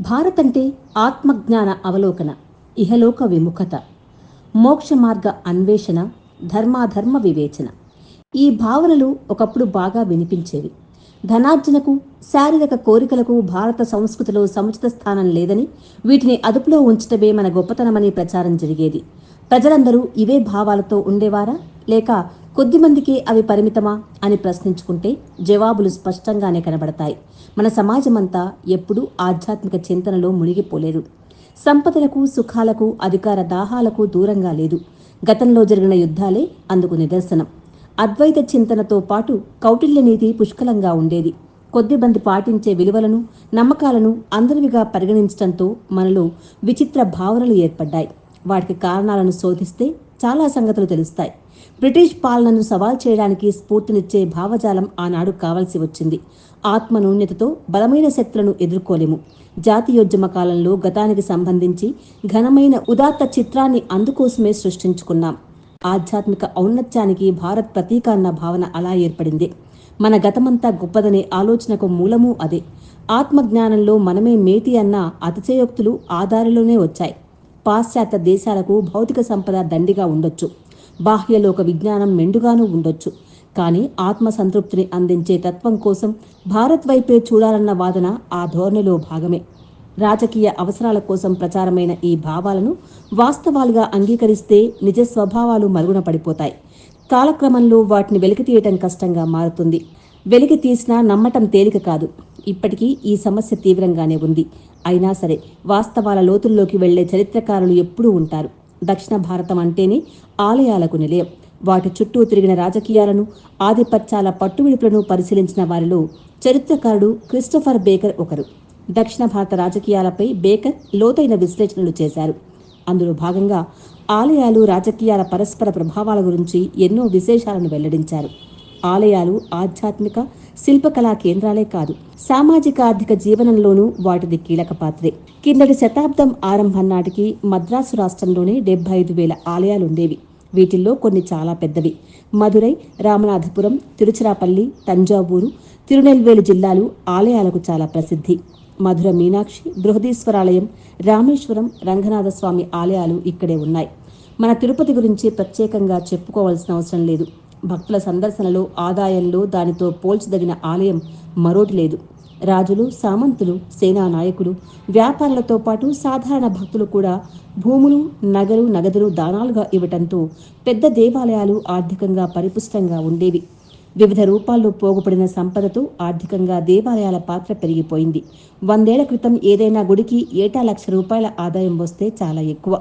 భారత్ అంటే ఆత్మజ్ఞాన అవలోకన ఇహలోక విముఖత మోక్ష మార్గ అన్వేషణ ధర్మాధర్మ వివేచన. ఈ భావనలు ఒకప్పుడు బాగా వినిపించేవి. ధనార్జనకు శారీరక కోరికలకు భారత సంస్కృతిలో సముచిత స్థానం లేదని వీటిని అదుపులో ఉంచటమే మన గొప్పతనమని ప్రచారం జరిగేది. ప్రజలందరూ ఇవే భావాలతో ఉండేవారా? లేక కొద్దిమందికి అవి పరిమితమా అని ప్రశ్నించుకుంటే జవాబులు స్పష్టంగానే కనబడతాయి. మన సమాజమంతా ఎప్పుడూ ఆధ్యాత్మిక చింతనలో మునిగిపోలేదు. సంపదలకు సుఖాలకు అధికార దాహాలకు దూరంగా లేదు. గతంలో జరిగిన యుద్ధాలే అందుకు నిదర్శనం. అద్వైత చింతనతో పాటు కౌటిల్య నీతి పుష్కలంగా ఉండేది. కొద్దిమంది పాటించే విలువలను నమ్మకాలను అందరివిగా పరిగణించడంతో మనలో విచిత్ర భావనలు ఏర్పడ్డాయి. వాటికి కారణాలను శోధిస్తే చాలా సంగతులు తెలుస్తాయి. బ్రిటిష్ పాలనను సవాల్ చేయడానికి స్ఫూర్తినిచ్చే భావజాలం ఆనాడు కావలసి వచ్చింది. ఆత్మ నూన్యతతో బలమైన శక్తులను ఎదుర్కోలేము. జాతీయోద్యమ కాలంలో గతానికి సంబంధించి ఘనమైన ఉదాత్త చిత్రాన్ని అందుకోసమే సృష్టించుకున్నాం. ఆధ్యాత్మిక ఔన్నత్యానికి భారత్ ప్రతీక అన్న భావన అలా ఏర్పడింది. మన గతమంతా గొప్పదనే ఆలోచనకు మూలము అదే. ఆత్మజ్ఞానంలో మనమే మేటి అన్న అతిశయోక్తులు ఆధారలోనే వచ్చాయి. పాశ్చాత్య దేశాలకు భౌతిక సంపద దండిగా ఉండొచ్చు. బాహ్యలోక విజ్ఞానం మెండుగానూ ఉండొచ్చు. కానీ ఆత్మ సంతృప్తిని అందించే తత్వం కోసం భారత్ వైపే చూడాలన్న వాదన ఆ ధోరణిలో భాగమే. రాజకీయ అవసరాల కోసం ప్రచారమైన ఈ భావాలను వాస్తవాలుగా అంగీకరిస్తే నిజ స్వభావాలు మరుగున పడిపోతాయి. కాలక్రమంలో వాటిని వెలికితీయటం కష్టంగా మారుతుంది. వెలికి తీసినా నమ్మటం తేలిక కాదు. ఇప్పటికీ ఈ సమస్య తీవ్రంగానే ఉంది. అయినా సరే వాస్తవాల లోతుల్లోకి వెళ్ళే చరిత్రకారులు ఎప్పుడూ ఉంటారు. దక్షిణ భారతం అంటేనే ఆలయాలకు నిలయం. వాటి చుట్టూ తిరిగిన రాజకీయాలను ఆధిపత్యాల పట్టువిడుపులను పరిశీలించిన వారిలో చరిత్రకారుడు క్రిస్టఫర్ బేకర్ ఒకరు. దక్షిణ భారత రాజకీయాలపై బేకర్ లోతైన విశ్లేషణలు చేశారు. అందులో భాగంగా ఆలయాలు రాజకీయాల పరస్పర ప్రభావాల గురించి ఎన్నో విశేషాలను వెల్లడించారు. ఆలయాలు ఆధ్యాత్మిక శిల్పకళా కేంద్రాలే కాదు సామాజిక ఆర్థిక జీవనంలోనూ వాటిది కీలక పాత్రే. కిందటి శతాబ్దం ఆరంభం నాటికి మద్రాసు రాష్ట్రంలోనే డెబ్బై ఐదు వేల ఆలయాలుండేవి. వీటిల్లో కొన్ని చాలా పెద్దవి. మదురై రామనాథపురం తిరుచిరాపల్లి తంజావూరు తిరునెల్వేలి జిల్లాలు ఆలయాలకు చాలా ప్రసిద్ధి. మధుర మీనాక్షి బృహదీశ్వరాలయం రామేశ్వరం రంగనాథస్వామి ఆలయాలు ఇక్కడే ఉన్నాయి. మన తిరుపతి గురించి ప్రత్యేకంగా చెప్పుకోవాల్సిన అవసరం లేదు. భక్తుల సందర్శనలో ఆదాయంలో దానితో పోల్చదగిన ఆలయం మరోటి లేదు. రాజులు సామంతులు సేనా నాయకులు వ్యాపారులతో పాటు సాధారణ భక్తులు కూడా భూములు నగలు నగదులు దానాలుగా ఇవ్వటంతో పెద్ద దేవాలయాలు ఆర్థికంగా పరిపుష్టంగా ఉండేవి. వివిధ రూపాల్లో పోగుపడిన సంపదతో ఆర్థికంగా దేవాలయాల పాత్ర పెరిగిపోయింది. వందేళ్ళ క్రితం ఏదైనా గుడికి ఏటా లక్ష రూపాయల ఆదాయం వస్తే చాలా ఎక్కువ.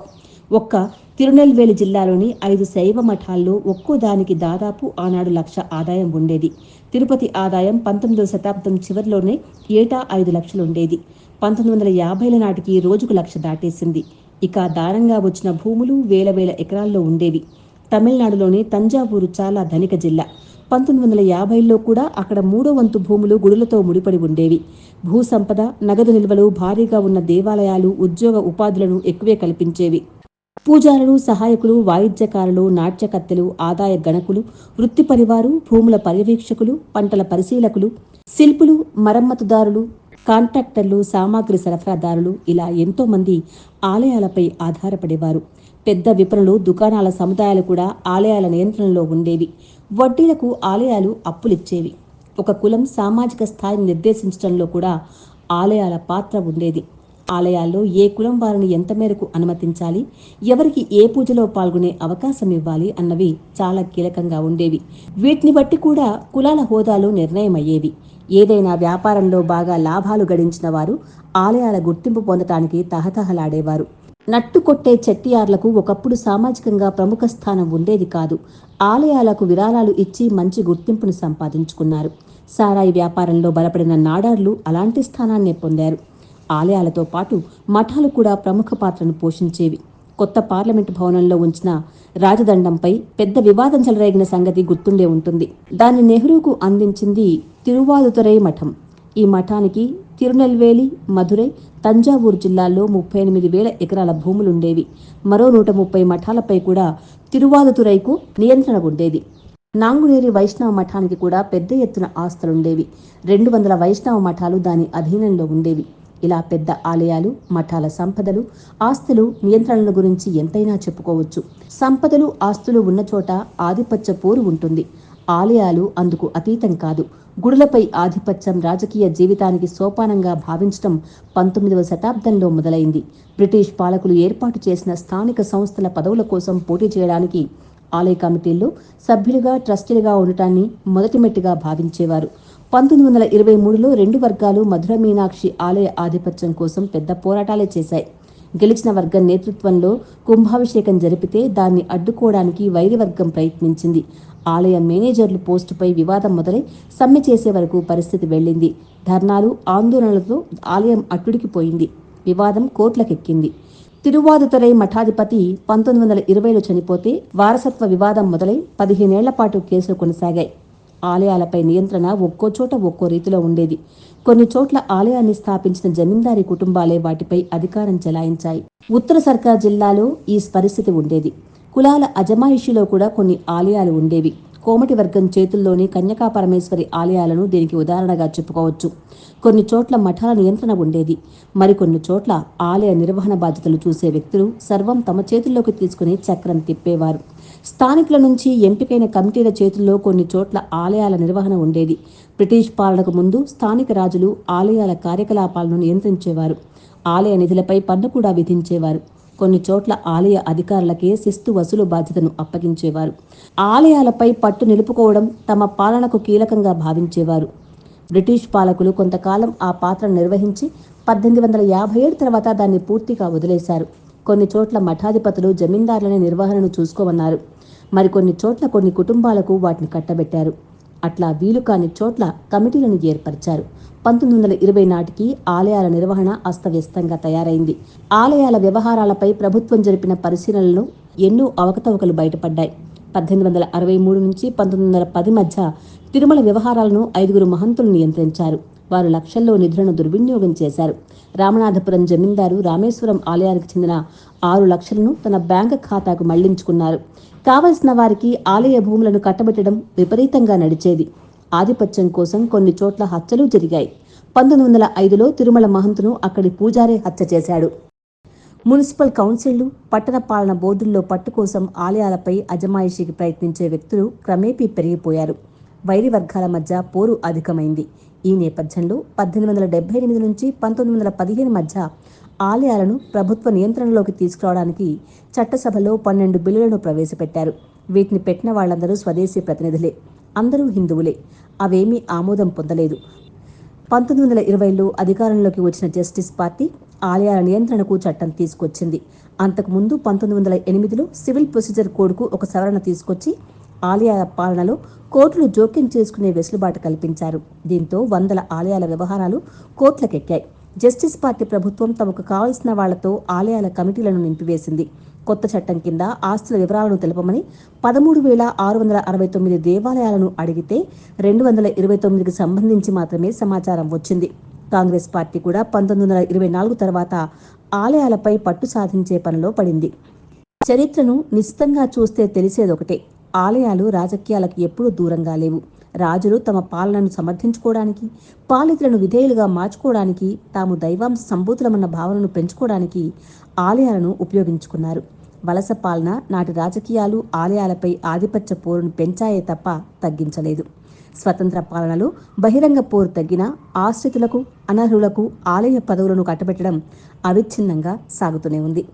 ఒక్క తిరునెల్వేలి జిల్లాలోని ఐదు శైవ మఠాల్లో ఒక్కో దానికి దాదాపు ఆనాడు లక్ష ఆదాయం ఉండేది. తిరుపతి ఆదాయం పంతొమ్మిదవ శతాబ్దం చివరిలోనే ఏటా ఐదు లక్షలు ఉండేది. పంతొమ్మిది వందల యాభైల నాటికి రోజుకు లక్ష దాటేసింది. ఇక దానంగా వచ్చిన భూములు వేల వేల ఎకరాల్లో ఉండేవి. తమిళనాడులోని తంజావూరు చాలా ధనిక జిల్లా. పంతొమ్మిది వందల యాభైలో కూడా అక్కడ మూడో వంతు భూములు గుడులతో ముడిపడి ఉండేవి. భూ సంపద నగదు నిల్వలు భారీగా ఉన్న దేవాలయాలు ఉద్యోగ ఉపాధులను ఎక్కువే కల్పించేవి. పూజారులు సహాయకులు వాయిద్యకారులు నాట్యకత్తెలు ఆదాయ గణకులు వృత్తి పరివారు భూముల పర్యవేక్షకులు పంటల పరిశీలకులు శిల్పులు మరమ్మతుదారులు కాంట్రాక్టర్లు సామాగ్రి సరఫరాదారులు ఇలా ఎంతో మంది ఆలయాలపై ఆధారపడేవారు. పెద్ద విపణులు దుకాణాల సముదాయాలు కూడా ఆలయాల నియంత్రణలో ఉండేవి. వడ్డీలకు ఆలయాలు అప్పులిచ్చేవి. ఒక కులం సామాజిక స్థాయిని నిర్దేశించడంలో కూడా ఆలయాల పాత్ర ఉండేది. ఆలయాల్లో ఏ కులం వారిని ఎంత మేరకు అనుమతించాలి? ఎవరికి ఏ పూజలో పాల్గొనే అవకాశం ఇవ్వాలి? అన్నవి చాలా కీలకంగా ఉండేవి. వీటిని బట్టి కూడా కులాల హోదాలు నిర్ణయమయ్యేవి. ఏదైనా వ్యాపారంలో బాగా లాభాలు గడించిన వారు ఆలయాల గుర్తింపు పొందటానికి తహతహలాడేవారు. నట్టు కొట్టే చెట్టియార్లకు ఒకప్పుడు సామాజికంగా ప్రముఖ స్థానం ఉండేది కాదు. ఆలయాలకు విరాళాలు ఇచ్చి మంచి గుర్తింపును సంపాదించుకున్నారు. సారాయి వ్యాపారంలో బలపడిన నాడార్లు అలాంటి స్థానాన్నే పొందారు. ఆలయాలతో పాటు మఠాలు కూడా ప్రముఖ పాత్రను పోషించేవి. కొత్త పార్లమెంటు భవనంలో ఉంచిన రాజదండంపై పెద్ద వివాదం చెలరేగిన సంగతి గుర్తుండే ఉంటుంది. దాన్ని నెహ్రూకు అందించింది తిరువాదుతురై మఠం. ఈ మఠానికి తిరునెల్వేలి మధురై తంజావూరు జిల్లాల్లో ముప్పై ఎనిమిది వేల ఎకరాల భూములుండేవి. మరో నూట ముప్పై మఠాలపై కూడా తిరువాదుతురైకు నియంత్రణ ఉండేది. నాంగునేరి వైష్ణవ మఠానికి కూడా పెద్ద ఎత్తున ఆస్తులుండేవి. రెండు వందల వైష్ణవ మఠాలు దాని అధీనంలో ఉండేవి. ఇలా పెద్ద ఆలయాలు మఠాల సంపదలు ఆస్తులు నియంత్రణల గురించి ఎంతైనా చెప్పుకోవచ్చు. సంపదలు ఆస్తులు ఉన్న చోట ఆధిపత్య పోరు ఉంటుంది. ఆలయాలు అందుకు అతీతం కాదు. గుడులపై ఆధిపత్యం రాజకీయ జీవితానికి సోపానంగా భావించడం పంతొమ్మిదవ శతాబ్దంలో మొదలైంది. బ్రిటిష్ పాలకులు ఏర్పాటు చేసిన స్థానిక సంస్థల పదవుల కోసం పోటీ చేయడానికి ఆలయ కమిటీల్లో సభ్యులుగా ట్రస్టీలుగా ఉండటాన్ని మొదటి మెట్టుగా భావించేవారు. పంతొమ్మిది వందల ఇరవై మూడులో రెండు వర్గాలు మధుర మీనాక్షి ఆలయ ఆధిపత్యం కోసం పెద్ద పోరాటాలే చేశాయి. గెలిచిన వర్గం నేతృత్వంలో కుంభాభిషేకం జరిపితే దాన్ని అడ్డుకోవడానికి వైరి వర్గం ప్రయత్నించింది. ఆలయ మేనేజర్లు పోస్టుపై వివాదం మొదలై సమ్మె చేసే వరకు పరిస్థితి వెళ్ళింది ధర్నాలు ఆందోళనలతో ఆలయం అట్టుడికిపోయింది వివాదం కోట్లకెక్కింది తిరువాదుతరై మఠాధిపతి పంతొమ్మిది వందల ఇరవైలో చనిపోతే వారసత్వ వివాదం మొదలై పదిహేనేళ్ళ పాటు కేసులు కొనసాగాయి. ఆలయాలపై నియంత్రణ ఒక్కో చోట ఒక్కో రీతిలో ఉండేది. కొన్ని చోట్ల ఆలయాన్ని స్థాపించిన జమీందారీ కుటుంబాలే వాటిపై అధికారం చెలాయించాయి. ఉత్తర సర్కార్ జిల్లాలో ఈ పరిస్థితి ఉండేది. కులాల అజమాయిషిలో కూడా కొన్ని ఆలయాలు ఉండేవి. కోమటి వర్గం చేతుల్లోని కన్యకా పరమేశ్వరి ఆలయాలను దీనికి ఉదాహరణగా చెప్పుకోవచ్చు. కొన్ని చోట్ల మఠాల నియంత్రణ ఉండేది. మరికొన్ని చోట్ల ఆలయ నిర్వహణ బాధ్యతలు చూసే వ్యక్తులు సర్వం తమ చేతుల్లోకి తీసుకుని చక్రం తిప్పేవారు. స్థానికుల నుంచి ఎంపికైన కమిటీల చేతుల్లో కొన్ని చోట్ల ఆలయాల నిర్వహణ ఉండేది. బ్రిటిష్ పాలనకు ముందు స్థానిక రాజులు ఆలయాల కార్యకలాపాలను నియంత్రించేవారు. ఆలయ నిధులపై పన్ను కూడా విధించేవారు. కొన్ని చోట్ల ఆలయ అధికారులకే శిస్తు వసూలు బాధ్యతను అప్పగించేవారు. ఆలయాలపై పట్టు నిలుపుకోవడం తమ పాలనకు కీలకంగా భావించేవారు. బ్రిటిష్ పాలకులు కొంతకాలం ఆ పాత్రను నిర్వహించి పద్దెనిమిది వందల యాభై ఏడు తర్వాత దాన్ని పూర్తిగా వదిలేశారు. కొన్ని చోట్ల మఠాధిపతులు జమీందారులనే నిర్వహణను చూసుకోమన్నారు. మరికొన్ని చోట్ల కొన్ని కుటుంబాలకు వాటిని కట్టబెట్టారు. అట్లా వీలు కాని చోట్ల కమిటీలను ఏర్పరిచారు. పంతొమ్మిది వందల ఇరవై నాటికి ఆలయాల నిర్వహణ అస్తవ్యస్తంగా తయారైంది. ఆలయాల వ్యవహారాలపై ప్రభుత్వం జరిపిన పరిశీలనలు ఎన్నో అవకతవకలు బయటపడ్డాయి. పద్దెనిమిది వందల అరవై మూడు నుంచి పంతొమ్మిది వందల పది మధ్య తిరుమల వ్యవహారాలను ఐదుగురు మహంతులు నియంత్రించారు. వారు లక్షల్లో నిధులను దుర్వినియోగం చేశారు. రామనాథపురం జమీందారు రామేశ్వరం ఆలయానికి చెందిన ఆరు లక్షలను తన బ్యాంక్ ఖాతాకు మళ్ళించుకున్నారు. కావలసిన వారికి ఆలయ భూములను కట్టబెట్టడం విపరీతంగా నడిచేది. ఆధిపత్యం కోసం కొన్ని చోట్ల హత్యలు జరిగాయి. పంతొమ్మిది వందల ఐదులో తిరుమల మహంతును అక్కడి పూజారే హత్య చేశాడు. మున్సిపల్ కౌన్సిళ్ళు పట్టణ పాలన బోర్డుల్లో పట్టు కోసం ఆలయాలపై అజమాయిషీకి ప్రయత్నించే వ్యక్తులు క్రమేపీ పెరిగిపోయారు. వైరి వర్గాల మధ్య పోరు అధికమైంది. ఈ నేపథ్యంలో పద్దెనిమిది వందల డెబ్బై ఎనిమిది నుంచి పంతొమ్మిది వందల పదిహేను మధ్య ఆలయాలను ప్రభుత్వ నియంత్రణలోకి తీసుకురావడానికి చట్టసభలో పన్నెండు బిల్లులను ప్రవేశపెట్టారు. వీటిని పెట్టిన వాళ్ళందరూ స్వదేశీ ప్రతినిధులే. అందరూ హిందువులే. అవేమీ ఆమోదం పొందలేదు. పంతొమ్మిది వందల ఇరవైలో అధికారంలోకి వచ్చిన జస్టిస్ పార్టీ ఆలయాల నియంత్రణకు చట్టం తీసుకొచ్చింది. అంతకుముందు పంతొమ్మిది వందల ఎనిమిదిలో సివిల్ ప్రొసీజర్ కోడ్కు ఒక సవరణ తీసుకొచ్చి ఆలయాల పాలనలో కోర్టులు జోక్యం చేసుకునే వెసులుబాటు కల్పించారు. దీంతో వందల ఆలయాల వ్యవహారాలు కోర్టులకెక్కాయి. జస్టిస్ పార్టీ ప్రభుత్వం తమకు కావలసిన వాళ్ళతో ఆలయాల కమిటీలను నింపివేసింది. కొత్త చట్టం కింద ఆస్తుల వివరాలను తెలపమని పదమూడు వేల ఆరు వందల అరవై తొమ్మిది దేవాలయాలను అడిగితే రెండు వందల ఇరవై తొమ్మిదికి సంబంధించి మాత్రమే సమాచారం వచ్చింది. కాంగ్రెస్ పార్టీ కూడా పంతొమ్మిది వందల ఇరవై నాలుగు తర్వాత ఆలయాలపై పట్టు సాధించే పనిలో పడింది. చరిత్రను నిశ్చితంగా చూస్తే తెలిసేదొకటే. ఆలయాలు రాజకీయాలకు ఎప్పుడూ దూరంగా లేవు. రాజులు తమ పాలనను సమర్థించుకోవడానికి పాలితులను విధేయులుగా మార్చుకోవడానికి తాము దైవాంశ సంభూతులమన్న భావనను పెంచుకోవడానికి ఆలయాలను ఉపయోగించుకున్నారు. వలస పాలన నాటి రాజకీయాలు ఆలయాలపై ఆధిపత్య పోరును పెంచాయే తప్ప తగ్గించలేదు. స్వతంత్ర పాలనలో బహిరంగ పోరు తగ్గిన ఆశ్రితులకు అనర్హులకు ఆలయ పదవులను కట్టబెట్టడం అవిచ్ఛిన్నంగా సాగుతూనే ఉంది.